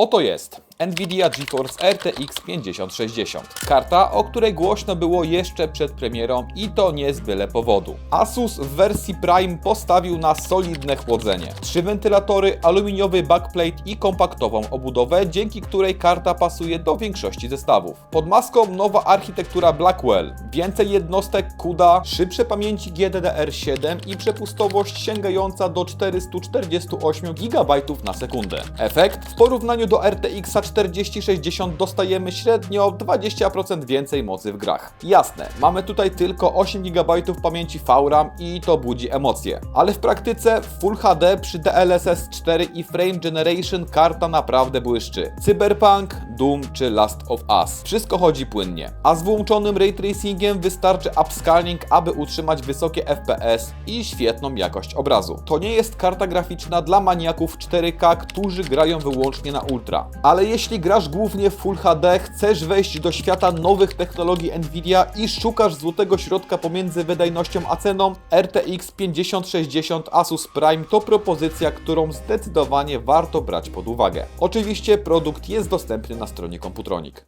Oto jest Nvidia GeForce RTX 5060. Karta, o której głośno było jeszcze przed premierą i to nie z byle powodu. Asus w wersji Prime postawił na solidne chłodzenie. Trzy wentylatory, aluminiowy backplate i kompaktową obudowę, dzięki której karta pasuje do większości zestawów. Pod maską nowa architektura Blackwell, więcej jednostek CUDA, szybsze pamięci GDDR7 i przepustowość sięgająca do 448 GB na sekundę. Efekt? W porównaniu do RTX 4060 dostajemy średnio 20% więcej mocy w grach. Jasne, mamy tutaj tylko 8 GB pamięci VRAM i to budzi emocje, ale w praktyce w Full HD przy DLSS 4 i Frame Generation karta naprawdę błyszczy. Cyberpunk, Doom czy Last of Us. Wszystko chodzi płynnie. A z włączonym ray tracingiem wystarczy upscaling, aby utrzymać wysokie FPS i świetną jakość obrazu. To nie jest karta graficzna dla maniaków 4K, którzy grają wyłącznie na ultra. Ale jeśli grasz głównie w Full HD, chcesz wejść do świata nowych technologii Nvidia i szukasz złotego środka pomiędzy wydajnością a ceną, RTX 5060 Asus Prime to propozycja, którą zdecydowanie warto brać pod uwagę. Oczywiście produkt jest dostępny na stronie Computronic.